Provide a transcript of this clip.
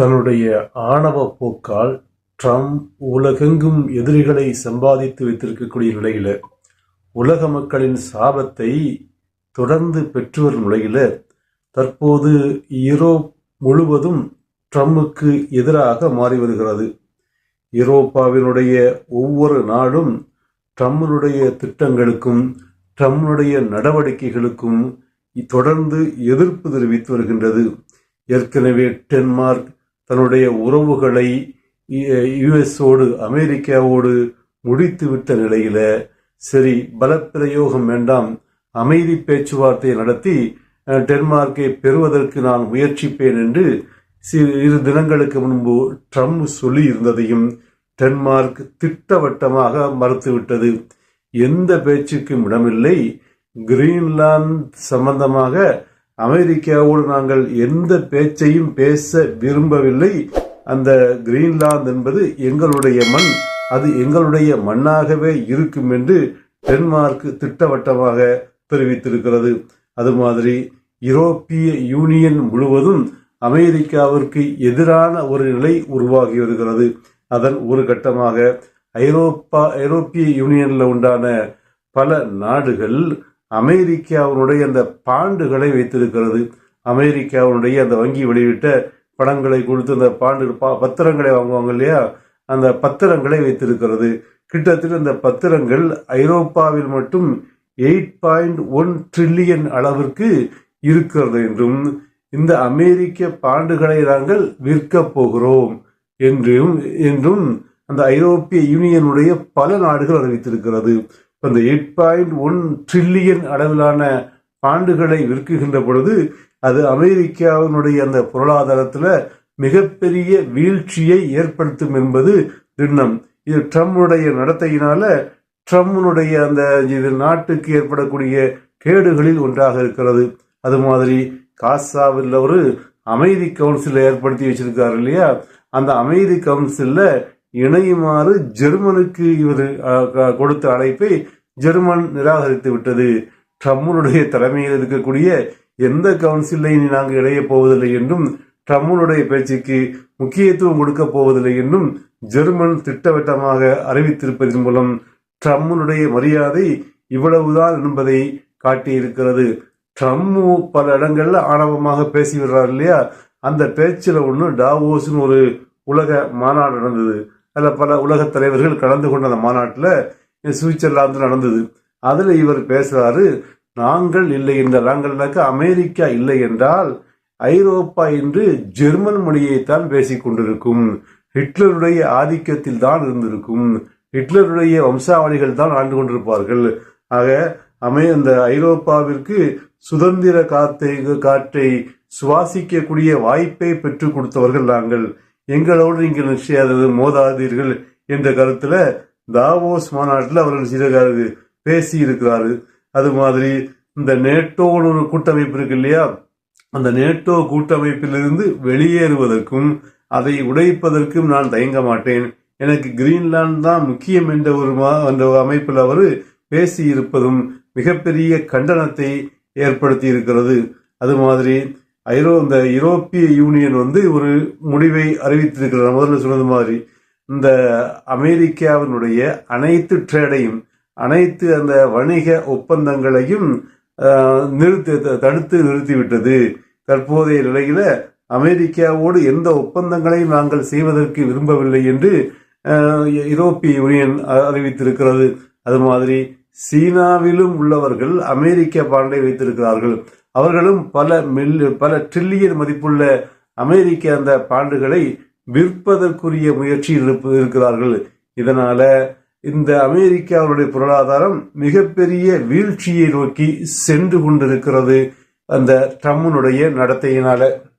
தன்னுடைய ஆணவ போக்கால் ட்ரம்ப் உலகெங்கும் எதிரிகளை சம்பாதித்து வைத்திருக்கக்கூடிய நிலையில் உலக மக்களின் சாபத்தை தொடர்ந்து பெற்று வரும் நிலையில் தற்போது யூரோப் முழுவதும் ட்ரம்புக்கு எதிராக மாறி வருகிறது. ஈரோப்பாவினுடைய ஒவ்வொரு நாடும் ட்ரம்பினுடைய திட்டங்களுக்கும் ட்ரம்பினுடைய நடவடிக்கைகளுக்கும் தொடர்ந்து எதிர்ப்பு தெரிவித்து வருகின்றது. ஏற்கனவே டென்மார்க் தன்னுடைய உறவுகளை யுஎஸோடு அமெரிக்காவோடு முடித்துவிட்ட நிலையில சரி பலப்பிரயோகம் வேண்டாம் அமைதி பேச்சுவார்த்தை நடத்தி டென்மார்க்கை பெறுவதற்கு நான் முயற்சிப்பேன் என்று இரு தினங்களுக்கு முன்பு ட்ரம்ப் சொல்லி இருந்ததையும் டென்மார்க் திட்டவட்டமாக மறுத்துவிட்டது. எந்த பேச்சுக்கும் இடமில்லை. கிரீன்லாந்து சம்பந்தமாக அமெரிக்காவோடு நாங்கள் எந்த பேச்சையும் பேச விரும்பவில்லை. அந்த கிரீன்லாந்து என்பது எங்களுடைய மண். அது எங்களுடைய மண்ணாகவே இருக்கும் என்று டென்மார்க் திட்டவட்டமாக தெரிவித்திருக்கிறது. அது மாதிரி யூரோப்பிய யூனியன் முழுவதும் அமெரிக்காவிற்கு எதிரான ஒரு நிலை உருவாகி வருகிறது. அதன் ஒரு கட்டமாக ஐரோப்பா ஐரோப்பிய யூனியனில் உண்டான பல நாடுகள் அமெரிக்காவினுடைய அந்த பாண்டுகளை வைத்திருக்கிறது. அமெரிக்காவினுடைய அந்த வங்கி வெளியிட்ட பணங்களை கொடுத்து அந்த பாண்டு பா- பத்திரங்களை வாங்குவாங்க இல்லையா? அந்த பத்திரங்களை வைத்திருக்கிறது. கிட்டத்தட்ட அந்த பத்திரங்கள் ஐரோப்பாவில் மட்டும் எயிட் பாயிண்ட் ஒன் ட்ரில்லியன் அளவிற்கு இருக்கிறது என்றும் இந்த அமெரிக்க பாண்டுகளை நாங்கள் விற்கப் போகிறோம் என்றும் என்றும் அந்த ஐரோப்பிய யூனியனுடைய பல நாடுகள் அறிவித்திருக்கிறது. அந்த எயிட் பாயிண்ட் ஒன் ட்ரில்லியன் அளவிலான பாண்டுகளை விற்குகின்ற பொழுது அது அமெரிக்காவினுடைய அந்த பொருளாதாரத்தில் மிகப்பெரிய வீழ்ச்சியை ஏற்படுத்தும் என்பது திண்ணம். இது ட்ரம்புடைய நடத்தையினால ட்ரம்னுடைய அந்த இது நாட்டுக்கு ஏற்படக்கூடிய கேடுகளில் ஒன்றாக இருக்கிறது. அது மாதிரி காசாவில் ஒரு அமைதி கவுன்சிலை ஏற்படுத்தி வச்சிருக்காரு இல்லையா? அந்த அமைதி கவுன்சிலில் இணையுமாறு ஜெர்மனுக்கு இவர் க- கொடுத்த அழைப்பை ஜெர்மன் நிராகரித்து விட்டது. ட்ரம்பனுடைய தலைமையில் இருக்கக்கூடிய எந்த கவுன்சிலையும் நாங்கள் இணைய போவதில்லை என்றும் ட்ரம்பனுடைய பேச்சுக்கு முக்கியத்துவம் கொடுக்க போவதில்லை என்றும் ஜெர்மன் திட்டவட்டமாக அறிவித்திருப்பதன் மூலம் ட்ரம்பனுடைய மரியாதை இவ்வளவுதான் என்பதை காட்டியிருக்கிறது. ட்ரம்ப் பல இடங்களில் ஆணவமாக பேசி வர்றார் இல்லையா? அந்த பேச்சில் ஒன்று டாவோஸ்னு ஒரு உலக மாநாடு நடந்தது. அதில் பல உலகத் தலைவர்கள் கலந்து கொண்ட அந்த மாநாட்டில் சுவிட்சர்லாந்து நடந்தது. அதில் இவர் பேசுகிறாரு நாங்கள் இல்லை என்ற நாங்கள்னாக்க அமெரிக்கா இல்லை என்றால் ஐரோப்பா என்று ஜெர்மன் மொழியைத்தான் பேசிக் கொண்டிருக்கும். ஹிட்லருடைய ஆதிக்கத்தில் தான் இருந்திருக்கும். ஹிட்லருடைய வம்சாவளிகள் தான் ஆண்டு கொண்டிருப்பார்கள். ஆக அமே அந்த ஐரோப்பாவிற்கு சுதந்திர காத்தை காற்றை சுவாசிக்கக்கூடிய வாய்ப்பை பெற்றுக் கொடுத்தவர்கள் நாங்கள். எங்களோடு நீங்கள் நிச்சயாது மோதாதீர்கள் என்ற கருத்தில் தாவோஸ் மாநாட்டில் அவர்கள் சிறகாரு பேசி இருக்கிறாரு அது மாதிரி இந்த நேட்டோன்னு ஒரு கூட்டமைப்பு இருக்கு இல்லையா? அந்த நேட்டோ கூட்டமைப்பிலிருந்து வெளியேறுவதற்கும் அதை உடைப்பதற்கும் நான் தயங்க மாட்டேன். எனக்கு கிரீன்லாந்து தான் முக்கியம் என்ற ஒரு அந்த என்ற அமைப்பில் அவர் பேசி இருப்பதும் மிகப்பெரிய கண்டனத்தை ஏற்படுத்தி இருக்கிறது அது மாதிரி ஐரோ இந்த யூரோப்பிய யூனியன் வந்து ஒரு முடிவை அறிவித்திருக்கிறார் முதல்ல சொன்னது மாதிரி இந்த அமெரிக்காவினுடைய அனைத்து ட்ரேடையும் அனைத்து அந்த வணிக ஒப்பந்தங்களையும் நிறுத்தி த- தடுத்து நிறுத்திவிட்டது. தற்போதைய நிலையில் அமெரிக்காவோடு எந்த ஒப்பந்தங்களையும் நாங்கள் செய்வதற்கு விரும்பவில்லை என்று ஐரோப்பிய யூரோப்பிய யூனியன் அறிவித்திருக்கிறது. அது மாதிரி சீனாவிலும் உள்ளவர்கள் அமெரிக்க பாண்டை வைத்திருக்கிறார்கள். அவர்களும் பல மில் பல ட்ரில்லியன் மதிப்புள்ள அமெரிக்க அந்த பாண்டுகளை விற்பதற்குரிய முயற்சியில் இருக்கிறார்கள். இதனால இந்த அமெரிக்காவுடைய பொருளாதாரம் மிகப்பெரிய வீழ்ச்சியை நோக்கி சென்று கொண்டிருக்கிறது. அந்த ட்ரம்முனுடைய நடத்தையினால.